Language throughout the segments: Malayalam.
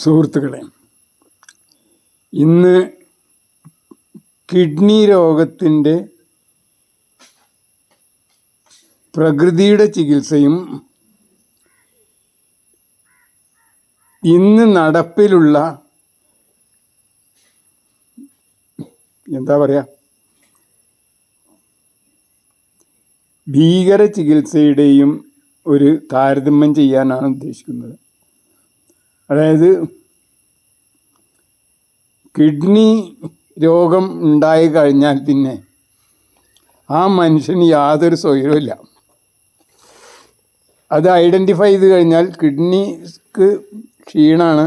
സുഹൃത്തുക്കളെ ഇന്ന് കിഡ്നി രോഗത്തിന്റെ പ്രകൃതിയുടെ ചികിത്സയും ഇന്ന് നടപ്പിലുള്ള എന്താ പറയുക ഭീകര ചികിത്സയുടെയും ഒരു താരതമ്യം ചെയ്യാനാണ് ഉദ്ദേശിക്കുന്നത്. അതായത് കിഡ്നി രോഗം ഉണ്ടായി കഴിഞ്ഞാൽ പിന്നെ ആ മനുഷ്യന് യാതൊരു സ്വയവുമില്ല അത് ഐഡന്റിഫൈ ചെയ്ത് കഴിഞ്ഞാൽ കിഡ്നിക്ക് ക്ഷീണമാണ്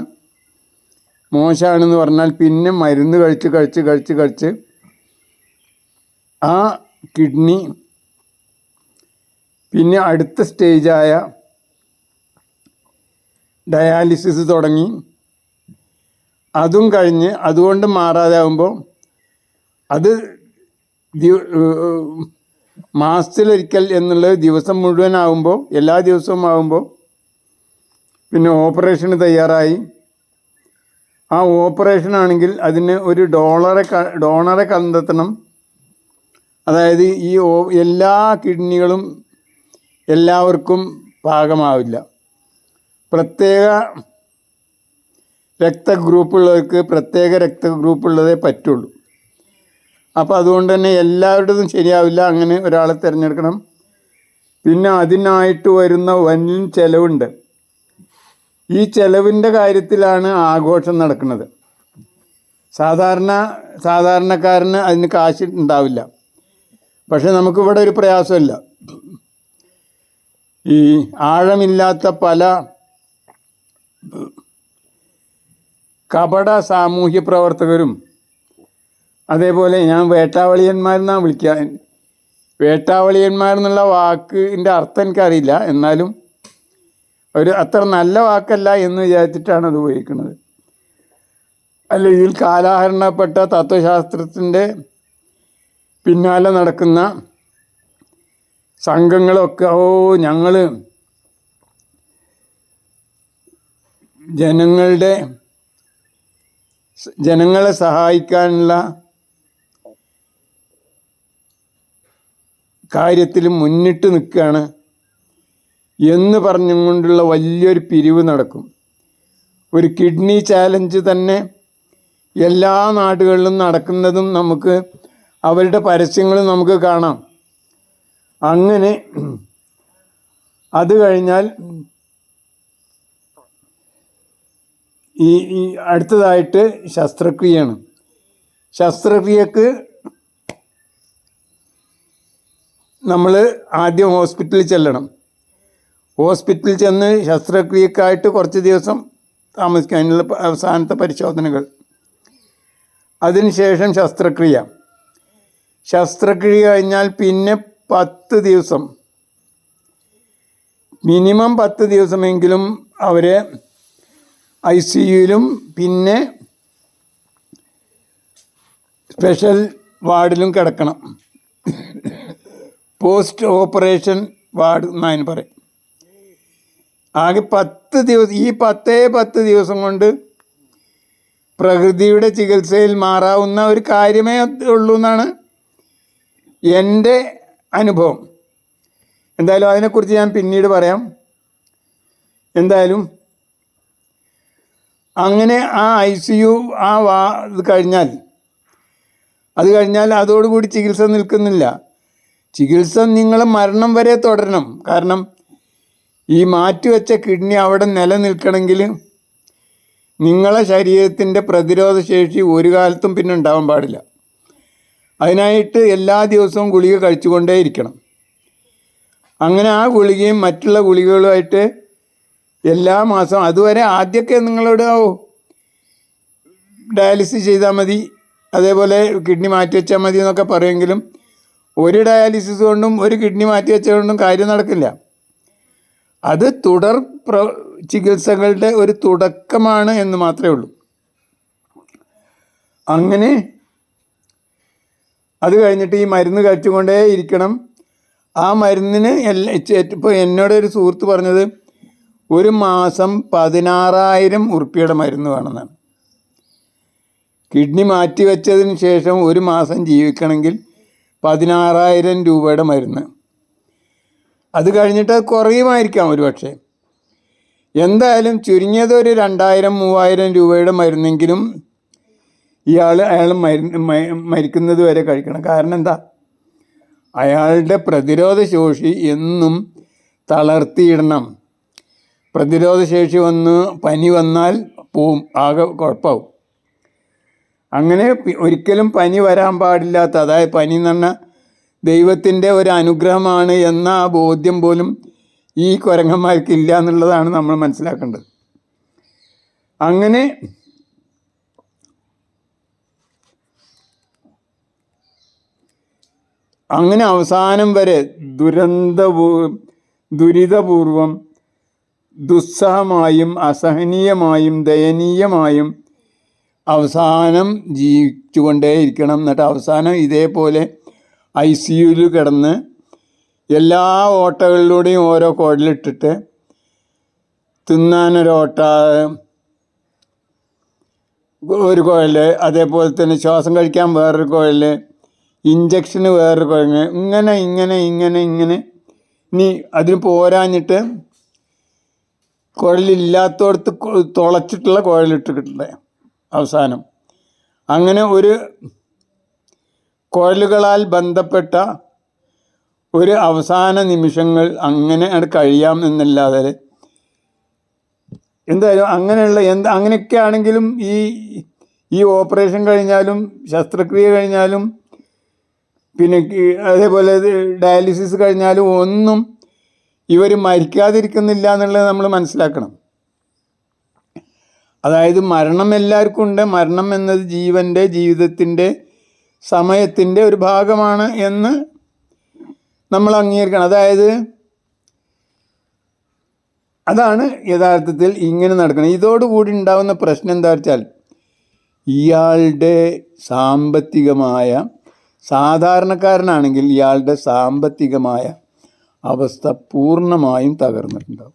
മോശമാണെന്ന് പറഞ്ഞാൽ പിന്നെ മരുന്ന് കഴിച്ച് കഴിച്ച് കഴിച്ച് കഴിച്ച് ആ കിഡ്നി പിന്നെ അടുത്ത സ്റ്റേജായ ഡയാലിസിസ് തുടങ്ങി. അതും കഴിഞ്ഞ് അതുകൊണ്ട് ആകുമ്പോൾ അത് മാസത്തിലൊരിക്കൽ എന്നുള്ളത് ദിവസം മുഴുവൻ ആകുമ്പോൾ എല്ലാ ദിവസവും ആകുമ്പോൾ പിന്നെ ഓപ്പറേഷന് തയ്യാറായി. ആ ഓപ്പറേഷൻ ആണെങ്കിൽ അതിന് ഒരു ഡോളറെ ഡോണറെ കണ്ടെത്തണം. അതായത് ഈ എല്ലാ കിഡ്നികളും എല്ലാവർക്കും പാകമാവില്ല. പ്രത്യേക രക്തഗ്രൂപ്പുള്ളവർക്ക് പ്രത്യേക രക്തഗ്രൂപ്പുള്ളതേ പറ്റുള്ളൂ. അപ്പോൾ അതുകൊണ്ട് തന്നെ എല്ലാവരുടേതും ശരിയാവില്ല. അങ്ങനെ ഒരാളെ തിരഞ്ഞെടുക്കണം. പിന്നെ അതിനായിട്ട് വരുന്ന വൻ ചെലവുണ്ട്. ഈ ചെലവിന്റെ കാര്യത്തിലാണ് ആഘോഷം നടക്കുന്നത്. സാധാരണ സാധാരണക്കാരന് അതിന് കാശ് ഉണ്ടാവില്ല. പക്ഷെ നമുക്കിവിടെ ഒരു പ്രയാസമില്ല. ഈ ആഴമില്ലാത്ത പല കപട സാമൂഹ്യ പ്രവർത്തകരും അതേപോലെ ഞാൻ വേട്ടാവളിയന്മാരെന്നാണ് വിളിക്കുക വേട്ടാവളിയന്മാർ എന്നുള്ള വാക്കിന്റെ അർത്ഥം എനിക്കറിയില്ല. എന്നാലും ഒരു അത്ര നല്ല വാക്കല്ല എന്ന് വിചാരിച്ചിട്ടാണ് അത് ഉപയോഗിക്കുന്നത്. അല്ല ഇതിൽ കാലാഹരണപ്പെട്ട തത്വശാസ്ത്രത്തിന്റെ പിന്നാലെ നടക്കുന്ന സംഘങ്ങളൊക്കെ ഓ ഞങ്ങൾ ജനങ്ങളുടെ ജനങ്ങളെ സഹായിക്കാനുള്ള കാര്യത്തിൽ മുന്നിട്ട് നിൽക്കുകയാണ് എന്ന് പറഞ്ഞുകൊണ്ടുള്ള വലിയൊരു പിരിവ് നടക്കും. ഒരു കിഡ്നി ചാലഞ്ച് തന്നെ എല്ലാ നാടുകളിലും നടക്കുന്നതും നമുക്ക് അവരുടെ പരസ്യങ്ങളും നമുക്ക് കാണാം. അങ്ങനെ അത് കഴിഞ്ഞാൽ ഈ ഈ അടുത്തതായിട്ട് ശസ്ത്രക്രിയയാണ്. ശസ്ത്രക്രിയക്ക് നമ്മൾ ആദ്യം ഹോസ്പിറ്റലിൽ ചെല്ലണം. ഹോസ്പിറ്റലിൽ ചെന്ന് ശസ്ത്രക്രിയക്കായിട്ട് കുറച്ച് ദിവസം താമസിക്കുക അതിനുള്ള അവസാനത്തെ പരിശോധനകൾ. അതിനുശേഷം ശസ്ത്രക്രിയ. ശസ്ത്രക്രിയ കഴിഞ്ഞാൽ പിന്നെ പത്ത് ദിവസം. മിനിമം പത്ത് ദിവസമെങ്കിലും അവരെ ഐ സി യുയിലും പിന്നെ സ്പെഷ്യൽ വാർഡിലും കിടക്കണം. പോസ്റ്റ് ഓപ്പറേഷൻ വാർഡ് എന്നതിന് പറയും. ആകെ പത്ത് ദിവസം ഈ പത്തേ പത്ത് ദിവസം കൊണ്ട് പ്രകൃതിയുടെ ചികിത്സയിൽ മാറാവുന്ന ഒരു കാര്യമേ ഉള്ളൂ എന്നാണ് എന്റെ അനുഭവം. എന്തായാലും അതിനെക്കുറിച്ച് ഞാൻ പിന്നീട് പറയാം. എന്തായാലും അങ്ങനെ ആ ഐ സി യു ആ വാ ഇത് കഴിഞ്ഞാൽ. അത് കഴിഞ്ഞാൽ അതോടുകൂടി ചികിത്സ നിൽക്കുന്നില്ല. ചികിത്സ നിങ്ങൾ മരണം വരെ തുടരണം. കാരണം ഈ മാറ്റിവെച്ച കിഡ്നി അവിടെ നിലനിൽക്കണമെങ്കിൽ നിങ്ങളെ ശരീരത്തിന്റെ പ്രതിരോധ ശേഷി ഒരു കാലത്തും പിന്നെ ഉണ്ടാവാൻ പാടില്ല. അതിനായിട്ട് എല്ലാ ദിവസവും ഗുളിക കഴിച്ചുകൊണ്ടേയിരിക്കണം. അങ്ങനെ ആ ഗുളികയും മറ്റുള്ള ഗുളികകളുമായിട്ട് എല്ലാ മാസവും അതുവരെ ആദ്യമൊക്കെ നിങ്ങളോട് ഡയാലിസിസ് ചെയ്താൽ മതി അതേപോലെ കിഡ്നി മാറ്റി വെച്ചാൽ മതി എന്നൊക്കെ പറയുമെങ്കിലും ഒരു ഡയാലിസിസ് കൊണ്ടും ഒരു കിഡ്നി മാറ്റി വെച്ചതുകൊണ്ടും കാര്യം നടക്കില്ല. അത് തുടർ പ്ര ചികിത്സകളുടെ ഒരു തുടക്കമാണ് എന്ന് മാത്രമേ ഉള്ളൂ. അങ്ങനെ അത് കഴിഞ്ഞിട്ട് ഈ മരുന്ന് കഴിച്ചുകൊണ്ടേ ഇരിക്കണം. ആ മരുന്നിന് എല്ലാ ഇപ്പോൾ എന്നോട് ഒരു സുഹൃത്ത് പറഞ്ഞത് ഒരു മാസം പതിനാറായിരം ഉറുപ്പിയുടെ മരുന്ന് വേണമെന്നാണ്. കിഡ്നി മാറ്റി വെച്ചതിന് ശേഷം ഒരു മാസം ജീവിക്കണമെങ്കിൽ പതിനാറായിരം രൂപയുടെ മരുന്ന്. അത് കഴിഞ്ഞിട്ട് കുറയുമായിരിക്കാം ഒരു പക്ഷേ എന്തായാലും ചുരുങ്ങിയത് ഒരു രണ്ടായിരം മൂവായിരം രൂപയുടെ മരുന്നെങ്കിലും ഇയാൾ അയാൾ മരുന്ന് മരിക്കുന്നത് വരെ കഴിക്കണം. കാരണം എന്താ? അയാളുടെ പ്രതിരോധ ശേഷി എന്നും തളർത്തിയിടണം. പ്രതിരോധ ശേഷി വന്ന് പനി വന്നാൽ പോവും ആകെ കുഴപ്പമാവും അങ്ങനെ ഒരിക്കലും പനി വരാൻ പാടില്ലാത്ത അതായത് പനി എന്ന് പറഞ്ഞാൽ ദൈവത്തിന്റെ ഒരു അനുഗ്രഹമാണ് എന്ന ആ ബോധ്യം പോലും ഈ കുരങ്ങന്മാർക്ക് ഇല്ല എന്നുള്ളതാണ് നമ്മൾ മനസ്സിലാക്കേണ്ടത്. അങ്ങനെ അങ്ങനെ അവസാനം വരെ ദുരന്ത ദുരിതപൂർവം ദുസ്സഹമായും അസഹനീയമായും ദയനീയമായും അവസാനം ജീവിച്ചുകൊണ്ടേയിരിക്കണം. എന്നിട്ട് അവസാനം ഇതേപോലെ ഐ സി കിടന്ന് എല്ലാ ഓട്ടകളിലൂടെയും ഓരോ കുഴലിട്ടിട്ട് തിന്നാനൊരോട്ട ഒരു കുഴൽ അതേപോലെ തന്നെ ശ്വാസം കഴിക്കാൻ വേറൊരു കുഴൽ ഇഞ്ചക്ഷന് വേറൊരു കോഴ ഇങ്ങനെ ഇങ്ങനെ ഇങ്ങനെ ഇങ്ങനെ. നീ അതിന് പോരാഞ്ഞിട്ട് കുഴലില്ലാത്തടത്ത് തുളച്ചിട്ടുള്ള കുഴലിട്ടിട്ടുണ്ട് അവസാനം. അങ്ങനെ ഒരു കുഴലുകളാൽ ബന്ധപ്പെട്ട ഒരു അവസാന നിമിഷങ്ങൾ അങ്ങനെ അത് കഴിയാം എന്നല്ലാതെ എന്തായാലും അങ്ങനെയുള്ള എന്ത് അങ്ങനെയൊക്കെ ആണെങ്കിലും ഈ ഈ ഓപ്പറേഷൻ കഴിഞ്ഞാലും ശസ്ത്രക്രിയ കഴിഞ്ഞാലും പിന്നെ അതേപോലെ ഡയാലിസിസ് കഴിഞ്ഞാലും ഒന്നും ഇവർ മരിക്കാതിരിക്കുന്നില്ല എന്നുള്ളത് നമ്മൾ മനസ്സിലാക്കണം. അതായത് മരണം എല്ലാവർക്കും ഉണ്ട്. മരണം എന്നത് ജീവന്റെ ജീവിതത്തിന്റെ സമയത്തിന്റെ ഒരു ഭാഗമാണ് എന്ന് നമ്മൾ അംഗീകരിക്കണം. അതായത് അതാണ് യഥാർത്ഥത്തിൽ ഇങ്ങനെ നടക്കുന്നത്. ഇതോടുകൂടി ഉണ്ടാകുന്ന പ്രശ്നം എന്താ വെച്ചാൽ ഇയാളുടെ സാമ്പത്തികമായ സാധാരണക്കാരനാണെങ്കിൽ ഇയാളുടെ സാമ്പത്തികമായ അവസ്ഥ പൂർണമായും തകർന്നിട്ടുണ്ടാവും.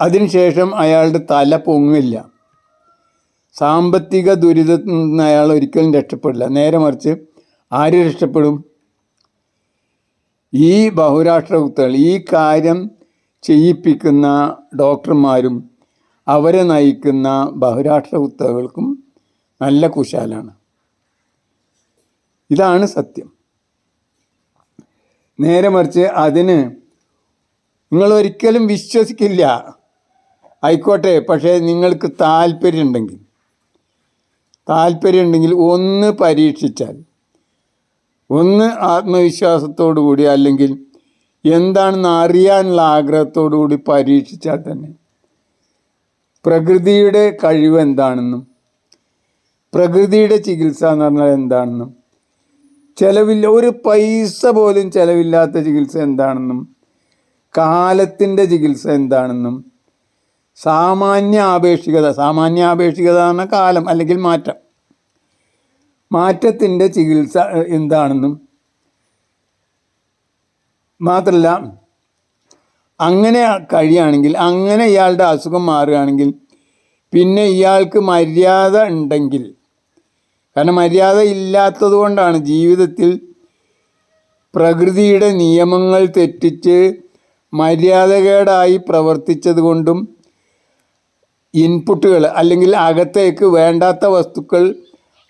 അതിനുശേഷം അയാളുടെ തല പൊങ്ങില്ല സാമ്പത്തിക ദുരിതത്തിൽ നിന്ന് അയാൾ ഒരിക്കലും രക്ഷപ്പെടില്ല. നേരെ മറിച്ച് ആര് രക്ഷപ്പെടും? ഈ ബഹുരാഷ്ട്ര കുത്തകൾ ഈ കാര്യം ചെയ്യിപ്പിക്കുന്ന ഡോക്ടർമാരും അവരെ നയിക്കുന്ന ബഹുരാഷ്ട്ര കുത്തകൾക്കും നല്ല കുശാലാണ്. ഇതാണ് സത്യം. നേരെ മറിച്ച് അതിന് നിങ്ങൾ ഒരിക്കലും വിശ്വസിക്കില്ല. ആയിക്കോട്ടെ പക്ഷേ നിങ്ങൾക്ക് താല്പര്യമുണ്ടെങ്കിൽ താല്പര്യമുണ്ടെങ്കിൽ ഒന്ന് പരീക്ഷിച്ചാൽ ഒന്ന് ആത്മവിശ്വാസത്തോടു കൂടി അല്ലെങ്കിൽ എന്താണെന്ന് അറിയാനുള്ള ആഗ്രഹത്തോടു കൂടി പരീക്ഷിച്ചാൽ തന്നെ പ്രകൃതിയുടെ കഴിവ് എന്താണെന്നും പ്രകൃതിയുടെ ചികിത്സ എന്ന് പറഞ്ഞാൽ എന്താണെന്നും ചെലവില്ല. ഒരു പൈസ പോലും ചെലവില്ലാത്ത ചികിത്സ എന്താണെന്നും കാലത്തിന്റെ ചികിത്സ എന്താണെന്നും സാമാന്യ ആപേക്ഷികത സാമാന്യ ആപേക്ഷികത എന്ന കാലം അല്ലെങ്കിൽ മാറ്റം. മാറ്റത്തിന്റെ ചികിത്സ എന്താണെന്നും. മാത്രമല്ല അങ്ങനെ കഴിയുകയാണെങ്കിൽ അങ്ങനെ ഇയാളുടെ അസുഖം മാറുകയാണെങ്കിൽ പിന്നെ ഇയാൾക്ക് മര്യാദ ഉണ്ടെങ്കിൽ കാരണം മര്യാദ ഇല്ലാത്തത് കൊണ്ടാണ് ജീവിതത്തിൽ പ്രകൃതിയുടെ നിയമങ്ങൾ തെറ്റിച്ച് മര്യാദകേടായി പ്രവർത്തിച്ചത് കൊണ്ടും ഇൻപുട്ടുകൾ അല്ലെങ്കിൽ അകത്തേക്ക് വേണ്ടാത്ത വസ്തുക്കൾ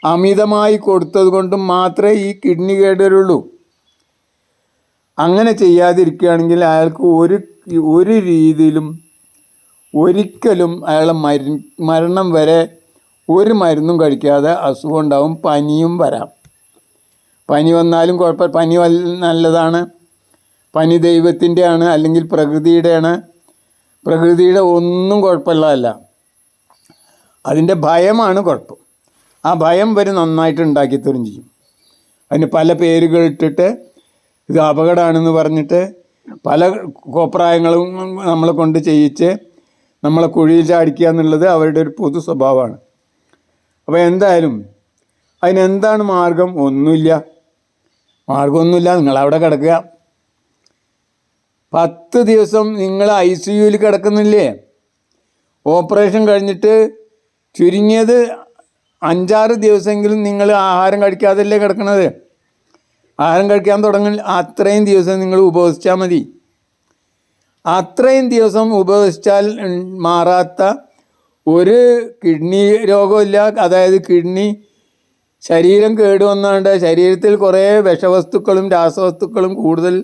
അമിതമായി കൊടുത്തത് കൊണ്ടും മാത്രമേ ഈ കിഡ്നി കേടുവരുള്ളൂ. അങ്ങനെ ചെയ്യാതിരിക്കുകയാണെങ്കിൽ അയാൾക്ക് ഒരു ഒരു രീതിയിലും ഒരിക്കലും അയാളെ മരണം വരെ ഒരു മരുന്നും കഴിക്കാതെ അസുഖം ഉണ്ടാവും പനിയും വരാം. പനി വന്നാലും കുഴപ്പമില്ല. പനി നല്ലതാണ്. പനി ദൈവത്തിന്റെയാണ് അല്ലെങ്കിൽ പ്രകൃതിയുടെയാണ്. പ്രകൃതിയുടെ ഒന്നും കുഴപ്പമുള്ളതല്ല അതിന്റെ ഭയമാണ് കുഴപ്പം. ആ ഭയം വരെ നന്നായിട്ട് ഉണ്ടാക്കിത്തരും ചെയ്യും. അതിന് പല പേരുകൾ ഇട്ടിട്ട് ഇത് അപകടമാണെന്ന് പറഞ്ഞിട്ട് പല കോപ്രായങ്ങളും നമ്മളെ കൊണ്ട് ചെയ്യിച്ച് നമ്മളെ കുഴിയിൽ ചാടിക്കുക എന്നുള്ളത് അവരുടെ ഒരു പൊതു സ്വഭാവമാണ്. അപ്പോൾ എന്തായാലും അതിനെന്താണ് മാർഗം? ഒന്നുമില്ല. മാർഗമൊന്നുമില്ല. നിങ്ങളവിടെ കിടക്കുക. പത്ത് ദിവസം നിങ്ങൾ ഐ സി യുവിൽ കിടക്കുന്നില്ലേ? ഓപ്പറേഷൻ കഴിഞ്ഞിട്ട് ചുരുങ്ങിയത് അഞ്ചാറ് ദിവസമെങ്കിലും നിങ്ങൾ ആഹാരം കഴിക്കാതല്ലേ കിടക്കണത്? ആഹാരം കഴിക്കാൻ തുടങ്ങി അത്രയും ദിവസം നിങ്ങൾ ഉപവസിച്ചാൽ മതി. അത്രയും ദിവസം ഉപവസിച്ചാൽ മാറാത്ത ഒരു കിഡ്നി രോഗമില്ല. അതായത് കിഡ്നി ശരീരം കേടുവന്നാണ്ട് ശരീരത്തിൽ കുറേ വിഷവസ്തുക്കളും രാസവസ്തുക്കളും കൂടുതൽ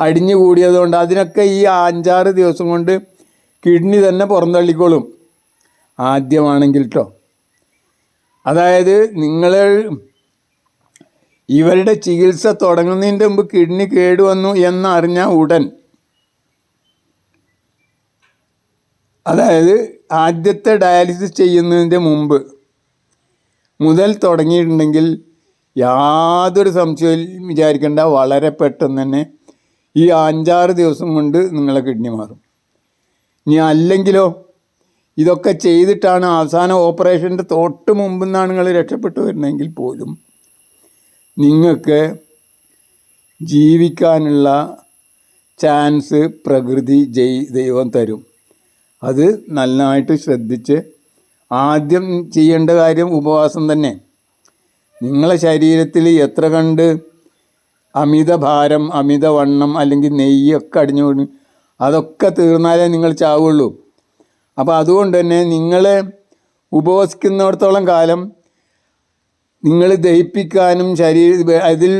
അടിഞ്ഞു കൂടിയതുകൊണ്ട് അതിനൊക്കെ ഈ അഞ്ചാറ് ദിവസം കൊണ്ട് കിഡ്നി തന്നെ പുറന്തള്ളിക്കോളും ആദ്യമാണെങ്കിൽ കേട്ടോ അതായത് നിങ്ങൾ ഇവരുടെ ചികിത്സ തുടങ്ങുന്നതിന്റെ മുമ്പ് കിഡ്നി കേടുവന്നു എന്നറിഞ്ഞ ഉടൻ അതായത് ആദ്യത്തെ ഡയാലിസിസ് ചെയ്യുന്നതിന്റെ മുമ്പ് മുതൽ തുടങ്ങിയിട്ടുണ്ടെങ്കിൽ യാതൊരു സംശയവും വിചാരിക്കേണ്ട വളരെ പെട്ടെന്ന് തന്നെ ഈ അഞ്ചാറ് ദിവസം കൊണ്ട് നിങ്ങളെ കിഡ്നി മാറും. ഇനി അല്ലെങ്കിലോ ഇതൊക്കെ ചെയ്തിട്ടാണ് അവസാന ഓപ്പറേഷന്റെ തൊട്ട് മുമ്പ് നിന്നാണ് നിങ്ങൾ രക്ഷപ്പെട്ടു വരുന്നതെങ്കിൽ പോലും നിങ്ങൾക്ക് ജീവിക്കാനുള്ള ചാൻസ് പ്രകൃതി ജൈ ദൈവം തരും. അത് നന്നായിട്ട് ശ്രദ്ധിച്ച് ആദ്യം ചെയ്യേണ്ട കാര്യം ഉപവാസം തന്നെ. നിങ്ങളെ ശരീരത്തിൽ എത്ര കണ്ട് അമിത വണ്ണം അല്ലെങ്കിൽ നെയ്യൊക്കെ അടിഞ്ഞു വീണ് അതൊക്കെ തീർന്നാലേ നിങ്ങൾ ചാവുള്ളൂ. അപ്പോൾ അതുകൊണ്ട് തന്നെ നിങ്ങൾ ഉപവസിക്കുന്നിടത്തോളം കാലം നിങ്ങൾ ദഹിപ്പിക്കാനും ശരീര അതിൽ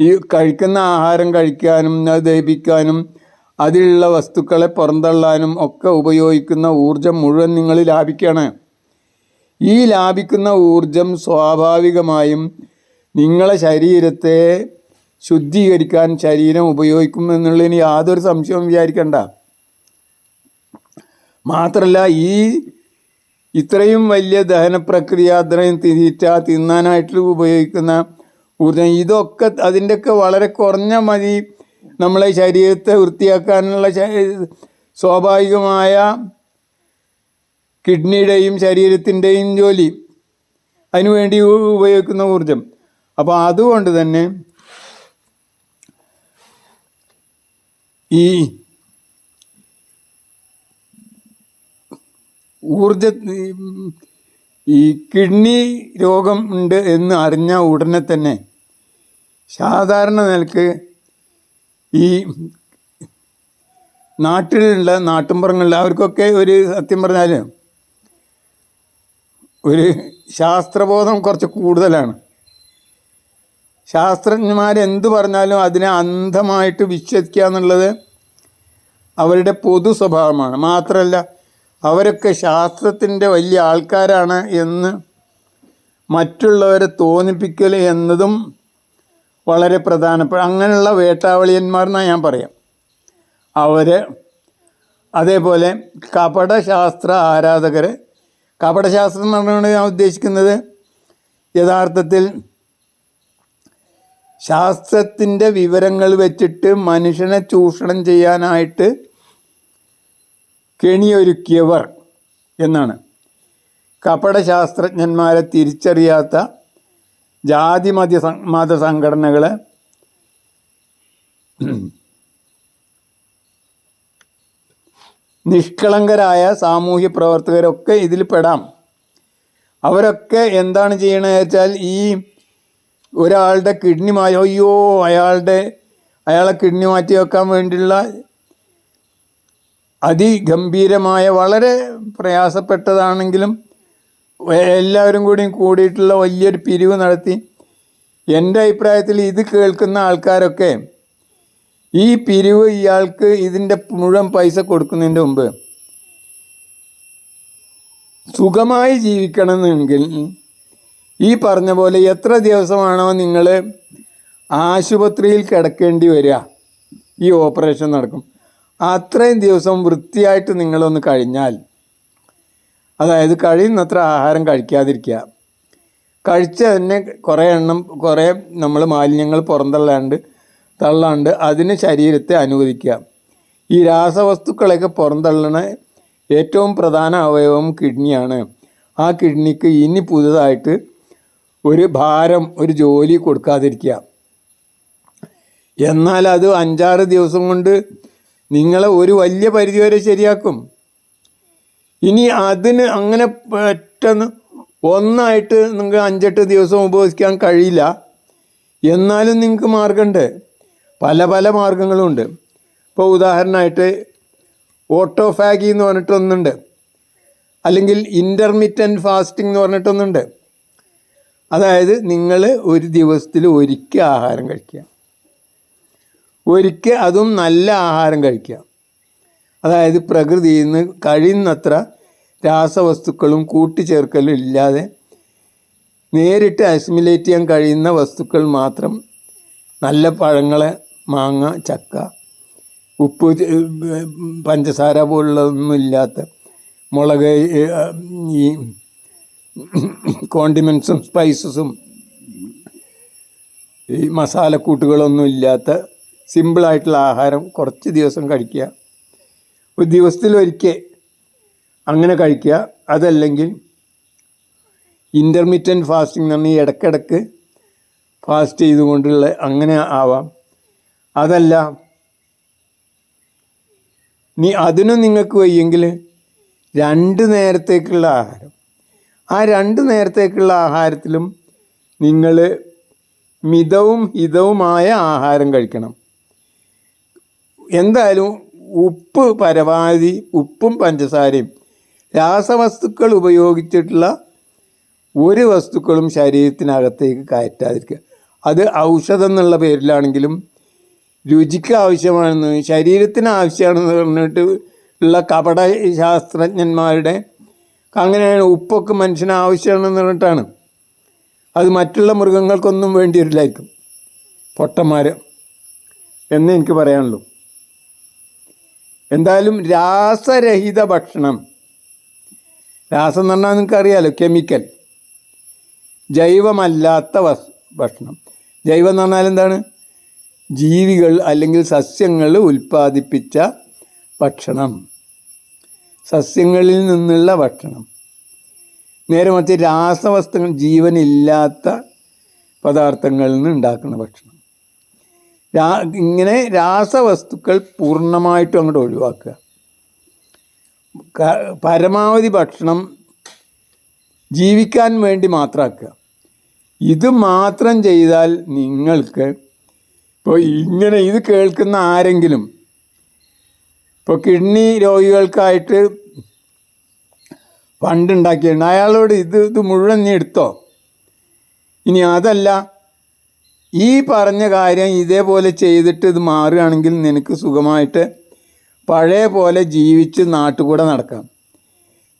ഈ കഴിക്കുന്ന ആഹാരം കഴിക്കാനും അത് ദഹിപ്പിക്കാനും അതിലുള്ള വസ്തുക്കളെ പുറന്തള്ളാനും ഒക്കെ ഉപയോഗിക്കുന്ന ഊർജം മുഴുവൻ നിങ്ങൾ ലാഭിക്കുകയാണ്. ഈ ലാഭിക്കുന്ന ഊർജം സ്വാഭാവികമായും നിങ്ങളെ ശരീരത്തെ ശുദ്ധീകരിക്കാൻ ശരീരം ഉപയോഗിക്കും എന്നുള്ളതിന് യാതൊരു സംശയവും വിചാരിക്കണ്ട. മാത്രമല്ല ഈ ഇത്രയും വലിയ ദഹന പ്രക്രിയ അത്രയും തീറ്റ തിന്നാനായിട്ട് ഉപയോഗിക്കുന്ന ഊർജം ഇതൊക്കെ അതിന്റെയൊക്കെ വളരെ കുറഞ്ഞ മതി. നമ്മളെ ശരീരത്തെ വൃത്തിയാക്കാനുള്ള സ്വാഭാവികമായ കിഡ്നിയുടെയും ശരീരത്തിന്റെയും ജോലി. അതിനുവേണ്ടി ഉപയോഗിക്കുന്ന ഊർജം അപ്പോൾ അതുകൊണ്ട് തന്നെ ഈ ഊർജ ഈ കിഡ്നി രോഗം ഉണ്ട് എന്ന് അറിഞ്ഞ ഉടനെ തന്നെ സാധാരണ നിലയ്ക്ക് ഈ നാട്ടിലുള്ള നാട്ടിൻപുറങ്ങളിൽ അവർക്കൊക്കെ ഒരു സത്യം പറഞ്ഞാൽ ഒരു ശാസ്ത്രബോധം കുറച്ച് കൂടുതലാണ്. ശാസ്ത്രജ്ഞന്മാരെന്ത് പറഞ്ഞാലും അതിനെ അന്ധമായിട്ട് വിശ്വസിക്കുക എന്നുള്ളത് അവരുടെ പൊതു സ്വഭാവമാണ്. മാത്രമല്ല അവരൊക്കെ ശാസ്ത്രത്തിന്റെ വലിയ ആൾക്കാരാണ് എന്ന് മറ്റുള്ളവരെ തോന്നിപ്പിക്കൽ എന്നതും വളരെ പ്രധാനപ്പെട്ട അങ്ങനെയുള്ള വേട്ടാവളിയന്മാർ എന്നാണ് ഞാൻ പറയാം. അവർ അതേപോലെ കപടശാസ്ത്ര ആരാധകർ കപടശാസ്ത്രം എന്ന് പറഞ്ഞുകൊണ്ട് ഞാൻ ഉദ്ദേശിക്കുന്നത്. യഥാർത്ഥത്തിൽ ശാസ്ത്രത്തിന്റെ വിവരങ്ങൾ വെച്ചിട്ട് മനുഷ്യനെ ചൂഷണം ചെയ്യാനായിട്ട് കെണിയൊരുക്കിയവർ എന്നാണ്. കപടശാസ്ത്രജ്ഞന്മാരെ തിരിച്ചറിയാത്ത ജാതി മത മത സംഘടനകൾ നിഷ്കളങ്കരായ സാമൂഹ്യ പ്രവർത്തകരൊക്കെ ഇതിൽ പെടാം. അവരൊക്കെ എന്താണ് ചെയ്യണത് വെച്ചാൽ ഈ ഒരാളുടെ കിഡ്നി മാറ്റി അയ്യോ അയാളുടെ അയാളെ കിഡ്നി മാറ്റി വെക്കാൻ വേണ്ടിയുള്ള അതിഗംഭീരമായ വളരെ പ്രയാസപ്പെട്ടതാണെങ്കിലും എല്ലാവരും കൂടി കൂടിയിട്ടുള്ള വലിയൊരു പിരിവ് നടത്തി എന്റെ അഭിപ്രായത്തിൽ ഇത് കേൾക്കുന്ന ആൾക്കാരൊക്കെ ഈ പിരിവ് ഇയാൾക്ക് ഇതിന്റെ മുഴുവൻ പൈസ കൊടുക്കുന്നതിന്റെ മുമ്പ് സുഖമായി ജീവിക്കണമെങ്കിൽ ഈ പറഞ്ഞ പോലെ എത്ര ദിവസമാണോ നിങ്ങൾ ആശുപത്രിയിൽ കിടക്കേണ്ടി വരിക ഈ ഓപ്പറേഷൻ നടക്കും. അത്രയും ദിവസം വൃത്തിയായിട്ട് നിങ്ങളൊന്ന് കഴിഞ്ഞാൽ അതായത് കഴിയുന്നത്ര ആഹാരം കഴിക്കാതിരിക്കുക. കഴിച്ച തന്നെ കുറേ എണ്ണം കുറേ നമ്മൾ മാലിന്യങ്ങൾ പുറന്തള്ളാണ്ട് തള്ളാണ്ട് അതിന് ശരീരത്തെ അനുവദിക്കുക. ഈ രാസവസ്തുക്കളെയൊക്കെ പുറന്തള്ളണ ഏറ്റവും പ്രധാന അവയവം കിഡ്നിയാണ്. ആ കിഡ്നിക്ക് ഇനി പുതുതായിട്ട് ഒരു ഭാരം ഒരു ജോലി കൊടുക്കാതിരിക്കുക. എന്നാൽ അത് അഞ്ചാറ് ദിവസം കൊണ്ട് നിങ്ങളെ ഒരു വലിയ പരിധിവരെ ശരിയാക്കും. ഇനി അതിന് അങ്ങനെ പെട്ടെന്ന് ഒന്നായിട്ട് നിങ്ങൾക്ക് അഞ്ചെട്ട് ദിവസം ഉപയോഗിക്കാൻ കഴിയില്ല. എന്നാലും നിങ്ങൾക്ക് മാർഗമുണ്ട്. പല പല മാർഗങ്ങളുണ്ട്. ഇപ്പോൾ ഉദാഹരണമായിട്ട് ഓട്ടോഫാഗി എന്ന് പറഞ്ഞിട്ടൊന്നുണ്ട്. അല്ലെങ്കിൽ ഇന്റർമീറ്റന്റ് ഫാസ്റ്റിംഗ് എന്ന് പറഞ്ഞിട്ടൊന്നുണ്ട്. അതായത് നിങ്ങൾ ഒരു ദിവസത്തിൽ ഒരിക്കൽ ആഹാരം കഴിക്കുക. ഒരിക്കൽ അതും നല്ല ആഹാരം കഴിക്കുക. അതായത് പ്രകൃതിയിൽ നിന്ന് കഴിയുന്നത്ര രാസവസ്തുക്കളും കൂട്ടിച്ചേർക്കലും ഇല്ലാതെ നേരിട്ട് അസിമുലേറ്റ് ചെയ്യാൻ കഴിയുന്ന വസ്തുക്കൾ മാത്രം നല്ല പഴങ്ങളെ മാങ്ങ ചക്ക ഉപ്പ് പഞ്ചസാര പോലുള്ളതൊന്നും ഇല്ലാത്ത മുളക് ഈ കോണ്ടിമെൻസും സ്പൈസസും ഈ മസാലക്കൂട്ടുകളൊന്നും ഇല്ലാത്ത സിമ്പിളായിട്ടുള്ള ആഹാരം കുറച്ച് ദിവസം കഴിക്കുക. ഒരു ദിവസത്തിൽ ഒരിക്കൽ അങ്ങനെ കഴിക്കുക. അതല്ലെങ്കിൽ ഇന്റർമീഡിയന്റ് ഫാസ്റ്റിംഗ് എന്ന് പറഞ്ഞാൽ ഇടക്കിടക്ക് ഫാസ്റ്റ് ചെയ്തുകൊണ്ടുള്ള അങ്ങനെ ആവാം. അതല്ല നീ അതിനും നിങ്ങൾക്ക് വയ്യെങ്കിൽ രണ്ട് നേരത്തേക്കുള്ള ആഹാരം. ആ രണ്ട് നേരത്തേക്കുള്ള ആഹാരത്തിലും നിങ്ങൾ മിതവും ഹിതവുമായ ആഹാരം കഴിക്കണം. എന്തായാലും ഉപ്പ് പരമാവധി ഉപ്പും പഞ്ചസാരയും. രാസവസ്തുക്കൾ ഉപയോഗിച്ചിട്ടുള്ള ഒരു വസ്തുക്കളും ശരീരത്തിനകത്തേക്ക് കയറ്റാതിരിക്കുക. അത് ഔഷധം എന്നുള്ള പേരിലാണെങ്കിലും രുചിക്ക് ആവശ്യമാണെന്ന് ശരീരത്തിന് ആവശ്യമാണെന്ന് പറഞ്ഞിട്ട് ഉള്ള കപട ശാസ്ത്രജ്ഞന്മാരുടെ അങ്ങനെയാണ് ഉപ്പൊക്കെ മനുഷ്യന് ആവശ്യമാണെന്ന് പറഞ്ഞിട്ടാണ്. അത് മറ്റുള്ള മൃഗങ്ങൾക്കൊന്നും വേണ്ടി വരില്ലായിരിക്കും പൊട്ടന്മാർ എന്ന് എനിക്ക് പറയാനുള്ളൂ. എന്തായാലും രാസരഹിത ഭക്ഷണം. രാസം എന്ന് പറഞ്ഞാൽ നിങ്ങൾക്ക് അറിയാലോ കെമിക്കൽ. ജൈവമല്ലാത്ത വസ് ഭക്ഷണം. ജൈവം എന്ന് പറഞ്ഞാൽ എന്താണ്? ജീവികൾ അല്ലെങ്കിൽ സസ്യങ്ങൾ ഉൽപ്പാദിപ്പിച്ച ഭക്ഷണം. സസ്യങ്ങളിൽ നിന്നുള്ള ഭക്ഷണം. നേരെ മറിച്ച് രാസവസ്തുക്കൾ ജീവനില്ലാത്ത പദാർത്ഥങ്ങളിൽ നിന്ന് ഉണ്ടാക്കുന്ന ഭക്ഷണം. രാ ഇങ്ങനെ രാസവസ്തുക്കൾ പൂർണമായിട്ടും അങ്ങോട്ട് ഒഴിവാക്കുക. പരമാവധി ഭക്ഷണം ജീവിക്കാൻ വേണ്ടി മാത്രമാക്കുക ഇത് മാത്രം ചെയ്താൽ നിങ്ങൾക്ക് ഇപ്പോൾ ഇങ്ങനെ ഇത് കേൾക്കുന്ന ആരെങ്കിലും ഇപ്പോൾ കിഡ്നി രോഗികൾക്കായിട്ട് ഫണ്ട് ഉണ്ടാക്കിയിട്ടുണ്ട്. അയാളോട് ഇത് ഇത് മുഴുവൻ നീ എടുത്തോ? ഇനി അതല്ല ഈ പറഞ്ഞ കാര്യം ഇതേപോലെ ചെയ്തിട്ട് ഇത് മാറുകയാണെങ്കിൽ നിനക്ക് സുഖമായിട്ട് പഴയ പോലെ ജീവിച്ച് നാട്ടുകൂടെ നടക്കാം.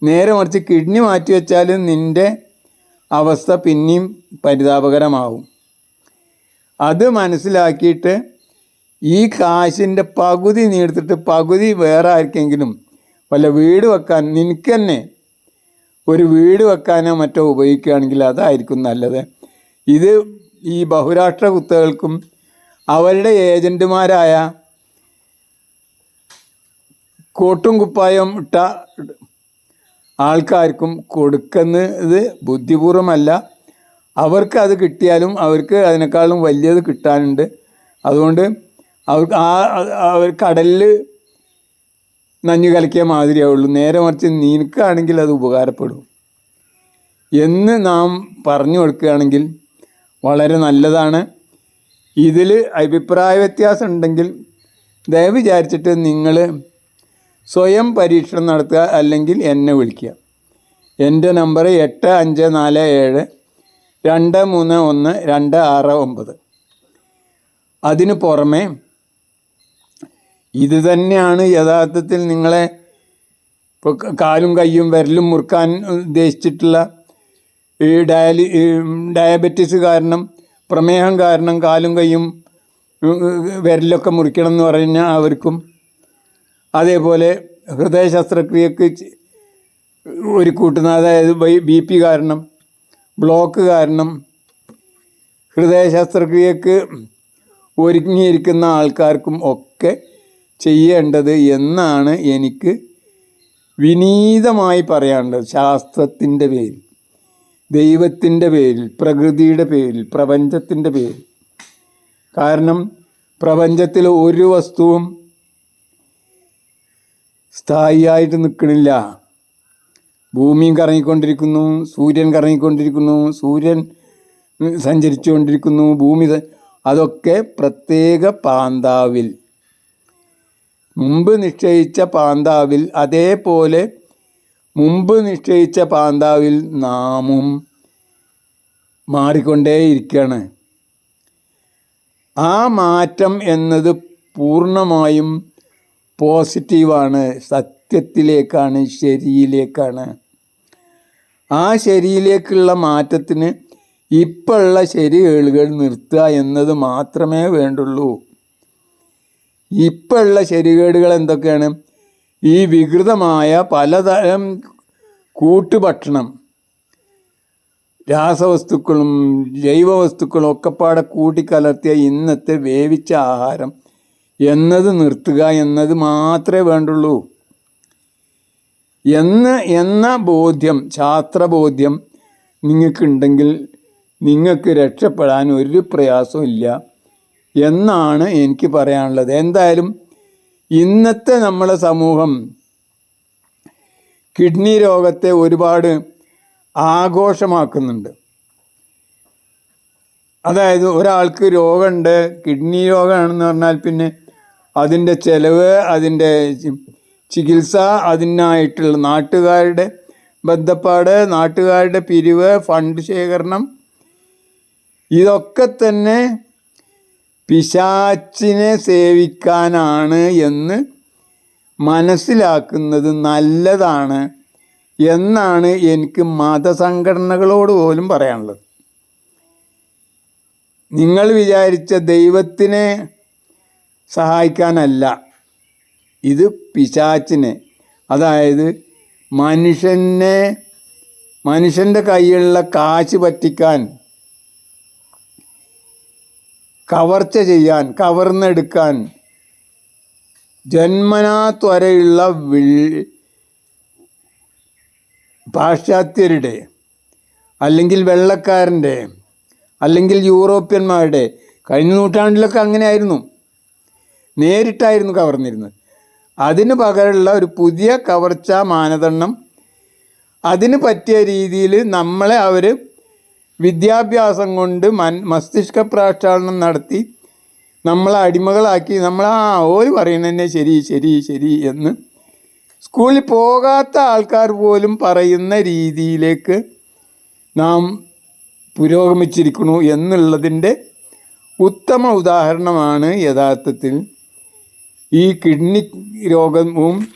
നേരെ മറിച്ച് കിഡ്നി മാറ്റി വെച്ചാൽ നിന്റെ അവസ്ഥ പിന്നെയും പരിതാപകരമാവും. അത് മനസ്സിലാക്കിയിട്ട് ഈ കാശിന്റെ പകുതി നീടുത്തിട്ട് പകുതി വേറെ ആർക്കെങ്കിലും വല്ല വീട് വെക്കാൻ നിനക്ക് തന്നെ ഒരു വീട് വെക്കാനോ മറ്റോ ഉപയോഗിക്കുകയാണെങ്കിൽ അതായിരിക്കും നല്ലത്. ഇത് ഈ ബഹുരാഷ്ട്ര കുത്തകൾക്കും അവരുടെ ഏജന്റുമാരായ കോട്ടും കുപ്പായം ഇട്ട ആൾക്കാർക്കും കൊടുക്കുന്നത് ബുദ്ധിപൂർവമല്ല അവർക്ക് അത് കിട്ടിയാലും അവർക്ക് അതിനേക്കാളും വലിയത് കിട്ടാനുണ്ട്. അതുകൊണ്ട് അവർക്ക് ആ അവർ കടലിൽ നഞ്ഞു കലക്കിയ മാതിരിയാവുള്ളൂ നേരെ മറിച്ച് നിനക്കാണെങ്കിൽ അത് ഉപകാരപ്പെടും. എന്ന് നാം പറഞ്ഞു കൊടുക്കുകയാണെങ്കിൽ വളരെ നല്ലതാണ്. ഇതിൽ അഭിപ്രായ വ്യത്യാസം ഉണ്ടെങ്കിൽ ദയവ് വിചാരിച്ചിട്ട് നിങ്ങൾ സ്വയം പരീക്ഷണം നടത്തുക അല്ലെങ്കിൽ എന്നെ വിളിക്കുക. എന്റെ നമ്പർ എട്ട് അഞ്ച് നാല് ഏഴ് രണ്ട് മൂന്ന് ഒന്ന് രണ്ട് ആറ് ഒമ്പത്. അതിന് പുറമെ ഇത് തന്നെയാണ് യഥാർത്ഥത്തിൽ നിങ്ങളെ ഇപ്പോൾ കാലും കയ്യും വിരലും മുറുക്കാൻ ഉദ്ദേശിച്ചിട്ടുള്ള ഈ ഡയാലി ഡയബറ്റിസ് കാരണം പ്രമേഹം കാരണം കാലും കൈയും വിരലൊക്കെ മുറിക്കണം എന്ന് പറഞ്ഞാൽ അവർക്കും അതേപോലെ ഹൃദയ ശസ്ത്രക്രിയക്ക് ഒരു കൂട്ടുന്ന അതായത് ബി പി കാരണം ബ്ലോക്ക് കാരണം ഹൃദയ ശസ്ത്രക്രിയക്ക് ഒരുങ്ങിയിരിക്കുന്ന ആൾക്കാർക്കും ഒക്കെ ചെയ്യേണ്ടത് എന്നാണ് എനിക്ക് വിനീതമായി പറയാനുള്ളത് ശാസ്ത്രത്തിന്റെ പേരിൽ. ദൈവത്തിന്റെ പേരിൽ പ്രകൃതിയുടെ പേരിൽ പ്രപഞ്ചത്തിന്റെ പേരിൽ. കാരണം പ്രപഞ്ചത്തിൽ ഒരു വസ്തുവും സ്ഥായിയായിട്ട് നിൽക്കണില്ല. ഭൂമിയും കറങ്ങിക്കൊണ്ടിരിക്കുന്നു സൂര്യൻ കറങ്ങിക്കൊണ്ടിരിക്കുന്നു സൂര്യൻ സഞ്ചരിച്ചുകൊണ്ടിരിക്കുന്നു ഭൂമി അതൊക്കെ പ്രത്യേക പാന്താവിൽ. മുമ്പ് നിശ്ചയിച്ച പാന്താവിൽ അതേപോലെ മുമ്പ് നിശ്ചയിച്ച പാന്താവിൽ നാമും മാറിക്കൊണ്ടേയിരിക്കുകയാണ് ആ മാറ്റം എന്നത് പൂർണമായും പോസിറ്റീവാണ്. സത്യത്തിലേക്കാണ് ശരിയിലേക്കാണ്. ആ ശരിയിലേക്കുള്ള മാറ്റത്തിന് ഇപ്പോഴുള്ള ശരികേളുകൾ നിർത്തുക എന്നത് മാത്രമേ വേണ്ടുള്ളൂ. ഇപ്പോഴുള്ള ശരികേടുകൾ എന്തൊക്കെയാണ്? ഈ വികൃതമായ പലതരം കൂട്ടുഭക്ഷണം രാസവസ്തുക്കളും ജൈവവസ്തുക്കളും ഒക്കെപ്പാടെ കൂട്ടിക്കലർത്തിയ ഇന്നത്തെ വേവിച്ച ആഹാരം എന്നത് നിർത്തുക എന്നത് മാത്രമേ വേണ്ടുള്ളൂ. എന്ന് എന്ന ബോധ്യം ശാസ്ത്രബോധ്യം നിങ്ങൾക്കുണ്ടെങ്കിൽ നിങ്ങൾക്ക് രക്ഷപ്പെടാൻ ഒരു പ്രയാസവും ഇല്ല എന്നാണ് എനിക്ക് പറയാനുള്ളത്. എന്തായാലും ഇന്നത്തെ നമ്മളെ സമൂഹം കിഡ്നി രോഗത്തെ ഒരുപാട് ആഘോഷമാക്കുന്നുണ്ട്. അതായത് ഒരാൾക്ക് രോഗമുണ്ട് കിഡ്നി രോഗമാണെന്ന് പറഞ്ഞാൽ പിന്നെ അതിന്റെ ചെലവ് അതിന്റെ ചികിത്സ അതിനായിട്ടുള്ള നാട്ടുകാരുടെ ബന്ധപ്പാട് നാട്ടുകാരുടെ പിരിവ് ഫണ്ട് ശേഖരണം ഇതൊക്കെ തന്നെ പിശാച്ചിനെ സേവിക്കാനാണ് എന്ന് മനസ്സിലാക്കുന്നത് നല്ലതാണ് എന്നാണ് എനിക്ക് മതസംഘടനകളോട് പോലും പറയാനുള്ളത്. നിങ്ങൾ വിചാരിച്ച ദൈവത്തിനെ സഹായിക്കാനല്ല. ഇത് പിശാച്ചിനെ അതായത് മനുഷ്യനെ മനുഷ്യന്റെ കയ്യിലുള്ള കാശ് പറ്റിക്കാൻ കവർച്ച ചെയ്യാൻ കവർന്നെടുക്കാൻ. ജന്മനാ ത്വരയുള്ള പാശ്ചാത്യരുടെ അല്ലെങ്കിൽ വെള്ളക്കാരന്റെ അല്ലെങ്കിൽ യൂറോപ്യന്മാരുടെ കഴിഞ്ഞ നൂറ്റാണ്ടിലൊക്കെ അങ്ങനെയായിരുന്നു. നേരിട്ടായിരുന്നു കവർന്നിരുന്നത്. അതിന് പകരമുള്ള ഒരു പുതിയ കവർച്ചാ മാനദണ്ഡം. അതിന് പറ്റിയ രീതിയിൽ നമ്മളെ അവർ വിദ്യാഭ്യാസം കൊണ്ട് മൻ മസ്തിഷ്ക പ്രക്ഷാളനം നടത്തി നമ്മളെ അടിമകളാക്കി നമ്മൾ ആ ഓര് പറയുന്നതന്നെ ശരി ശരി ശരി എന്ന് സ്കൂളിൽ പോകാത്ത ആൾക്കാർ പോലും പറയുന്ന രീതിയിലേക്ക് നാം പുരോഗമിച്ചിരിക്കുന്നു എന്നുള്ളതിന്റെ ഉത്തമ ഉദാഹരണമാണ് യഥാർത്ഥത്തിൽ ഈ കിഡ്നി രോഗവും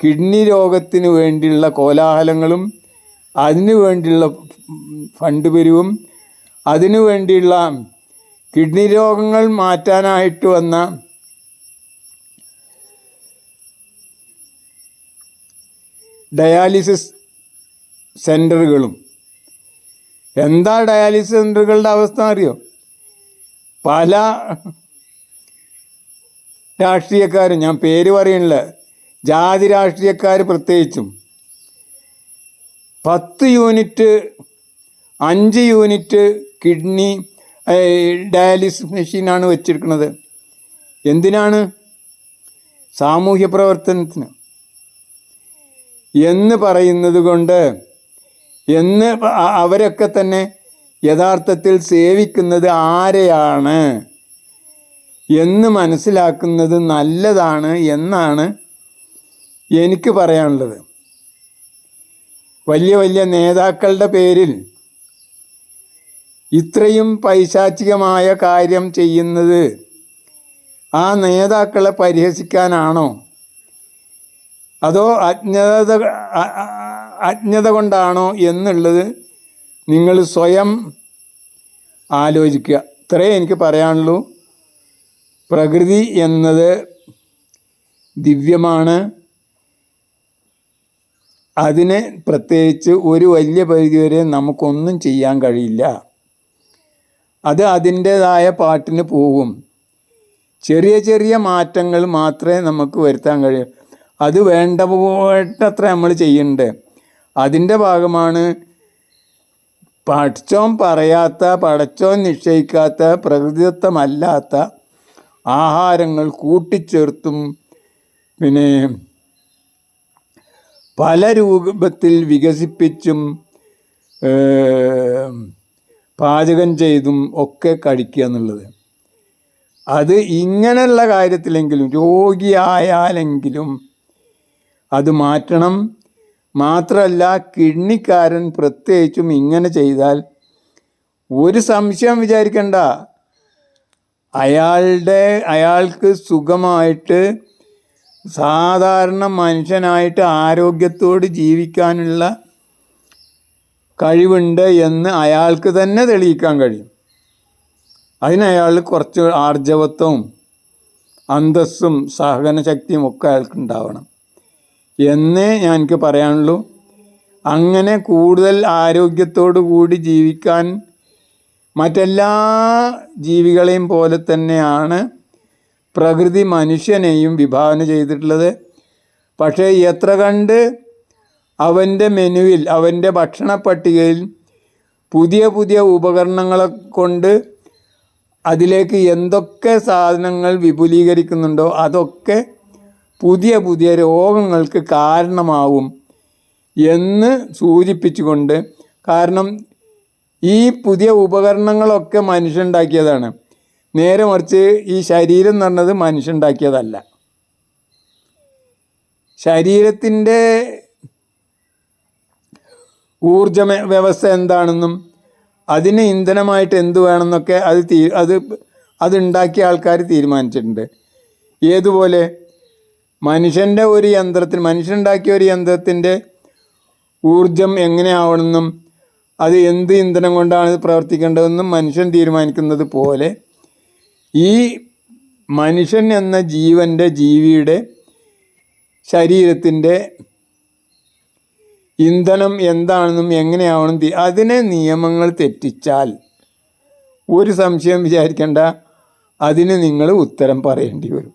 കിഡ്നി രോഗത്തിന് വേണ്ടിയുള്ള കോലാഹലങ്ങളും അതിനു വേണ്ടിയുള്ള ഫണ്ട് പിരിവും അതിനു വേണ്ടിയുള്ള കിഡ്നി രോഗങ്ങൾ മാറ്റാനായിട്ട് വന്ന ഡയാലിസിസ് സെന്ററുകളും എന്താ ഡയാലിസിസ് സെന്ററുകളുടെ അവസ്ഥ അറിയോ? പല രാഷ്ട്രീയക്കാരും ഞാൻ പേര് പറയുന്നില്ല ജാതി രാഷ്ട്രീയക്കാർ പ്രത്യേകിച്ചും പത്ത് യൂണിറ്റ് അഞ്ച് യൂണിറ്റ് കിഡ്നി ഡയാലിസിസ് മെഷീനാണ് വെച്ചിരിക്കുന്നത്. എന്തിനാണ്? സാമൂഹ്യ പ്രവർത്തനത്തിന്. എന്ന് പറയുന്നത് കൊണ്ട് എന്ന് അവരൊക്കെ തന്നെ യഥാർത്ഥത്തിൽ സേവിക്കുന്നത് ആരെയാണ്? എന്ന് മനസ്സിലാക്കുന്നത് നല്ലതാണ് എന്നാണ് എനിക്ക് പറയാനുള്ളത്. വലിയ വലിയ നേതാക്കളുടെ പേരിൽ ഇത്രയും പൈശാചികമായ കാര്യം ചെയ്യുന്നത് ആ നേതാക്കളെ പരിഹസിക്കാനാണോ? അതോ അജ്ഞത അജ്ഞത കൊണ്ടാണോ എന്നുള്ളത് നിങ്ങൾ സ്വയം ആലോചിക്കുക. ഇത്രയേ എനിക്ക് പറയാനുള്ളൂ. പ്രകൃതി എന്നത് ദിവ്യമാണ്. അതിന് പ്രത്യേകിച്ച് ഒരു വലിയ പരിധിവരെ നമുക്കൊന്നും ചെയ്യാൻ കഴിയില്ല. അത് അതിന്റേതായ പാട്ടിന് പോകും. ചെറിയ ചെറിയ മാറ്റങ്ങൾ മാത്രമേ നമുക്ക് വരുത്താൻ കഴിയൂ. അത് വേണ്ട പോട്ടത്ര നമ്മൾ ചെയ്യുന്നുണ്ട്. അതിന്റെ ഭാഗമാണ് പഠിച്ചോൻ പറയാത്ത പടച്ചോൻ നിശ്ചയിക്കാത്ത പ്രകൃതിദത്തമല്ലാത്ത ആഹാരങ്ങൾ കൂട്ടിച്ചേർത്തും. പിന്നെ പല രൂപത്തിൽ വികസിപ്പിച്ചും പാചകം ചെയ്തും ഒക്കെ കഴിക്കുക എന്നുള്ളത്. അത് ഇങ്ങനെയുള്ള കാര്യത്തിലെങ്കിലും രോഗിയായാലെങ്കിലും അത് മാറ്റണം. മാത്രമല്ല കിഡ്നിക്കാരൻ പ്രത്യേകിച്ചും ഇങ്ങനെ ചെയ്താൽ ഒരു സംശയം വിചാരിക്കണ്ട. അയാളുടെ അയാൾക്ക് സുഖമായിട്ട് സാധാരണ മനുഷ്യനായിട്ട് ആരോഗ്യത്തോട് ജീവിക്കാനുള്ള കഴിവുണ്ട് എന്ന് അയാൾക്ക് തന്നെ തെളിയിക്കാൻ കഴിയും. അതിനയാൾ കുറച്ച് ആർജവത്വവും അന്തസ്സും സഹനശക്തിയും ഒക്കെ അയാൾക്ക് ഉണ്ടാവണം. എന്നേ ഞാൻ എനിക്ക് പറയാനുള്ളൂ. അങ്ങനെ കൂടുതൽ ആരോഗ്യത്തോടു കൂടി ജീവിക്കാൻ മറ്റെല്ലാ ജീവികളെയും പോലെ തന്നെയാണ് പ്രകൃതി മനുഷ്യനെയും വിഭാവന ചെയ്തിട്ടുള്ളത്. പക്ഷേ എത്ര കണ്ട് അവന്റെ മെനുവിൽ അവന്റെ ഭക്ഷണ പട്ടികയിൽ പുതിയ പുതിയ ഉപകരണങ്ങളെ കൊണ്ട് അതിലേക്ക് എന്തൊക്കെ സാധനങ്ങൾ വിപുലീകരിക്കുന്നുണ്ടോ അതൊക്കെ പുതിയ പുതിയ രോഗങ്ങൾക്ക് കാരണമാവും എന്ന് സൂചിപ്പിച്ചുകൊണ്ട് കാരണം ഈ പുതിയ ഉപകരണങ്ങളൊക്കെ മനുഷ്യനുണ്ടാക്കിയതാണ്. നേരെ മറിച്ച് ഈ ശരീരം എന്ന് പറഞ്ഞത് മനുഷ്യണ്ടാക്കിയതല്ല ശരീരത്തിന്റെ ഊർജ വ്യവസ്ഥ എന്താണെന്നും അതിന് ഇന്ധനമായിട്ട് എന്ത് വേണമെന്നൊക്കെ അത് തീ അത് അതുണ്ടാക്കിയ ആൾക്കാർ തീരുമാനിച്ചിട്ടുണ്ട്. ഏതുപോലെ? മനുഷ്യന്റെ ഒരു യന്ത്രത്തിന് മനുഷ്യനുണ്ടാക്കിയ ഒരു യന്ത്രത്തിന്റെ ഊർജം എങ്ങനെയാവണമെന്നും അത് എന്ത് ഇന്ധനം കൊണ്ടാണ് പ്രവർത്തിക്കേണ്ടതെന്നും മനുഷ്യൻ തീരുമാനിക്കുന്നത് പോലെ ഈ മനുഷ്യൻ എന്ന ജീവന്റെ ജീവിയുടെ ശരീരത്തിന്റെ ഇന്ധനം എന്താണെന്നും എങ്ങനെയാവണം അതിനെ നിയമങ്ങൾ തെറ്റിച്ചാൽ ഒരു സംശയം വിചാരിക്കേണ്ട. അതിന് നിങ്ങൾ ഉത്തരം പറയേണ്ടി വരും.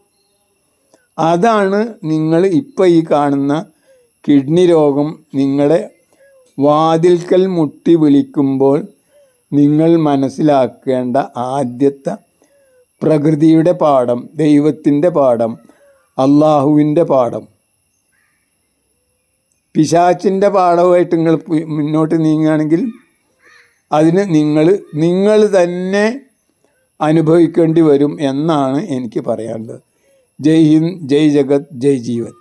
അതാണ് നിങ്ങൾ ഇപ്പോൾ ഈ കാണുന്ന കിഡ്നി രോഗം നിങ്ങളെ വാതിൽക്കൽ മുട്ടി വിളിക്കുമ്പോൾ നിങ്ങൾ മനസ്സിലാക്കേണ്ട ആദ്യത്തെ പ്രകൃതിയുടെ പാഠം ദൈവത്തിന്റെ പാഠം അള്ളാഹുവിന്റെ പാഠം. പിശാച്ചിന്റെ പാഠവുമായിട്ട് നിങ്ങൾ മുന്നോട്ട് നീങ്ങുകയാണെങ്കിൽ അതിന് നിങ്ങൾ നിങ്ങൾ തന്നെ അനുഭവിക്കേണ്ടി വരും എന്നാണ് എനിക്ക് പറയാനുള്ളത്. ജയ് ഹിന്ദ് ജയ് ജഗത് ജയ് ജീവൻ.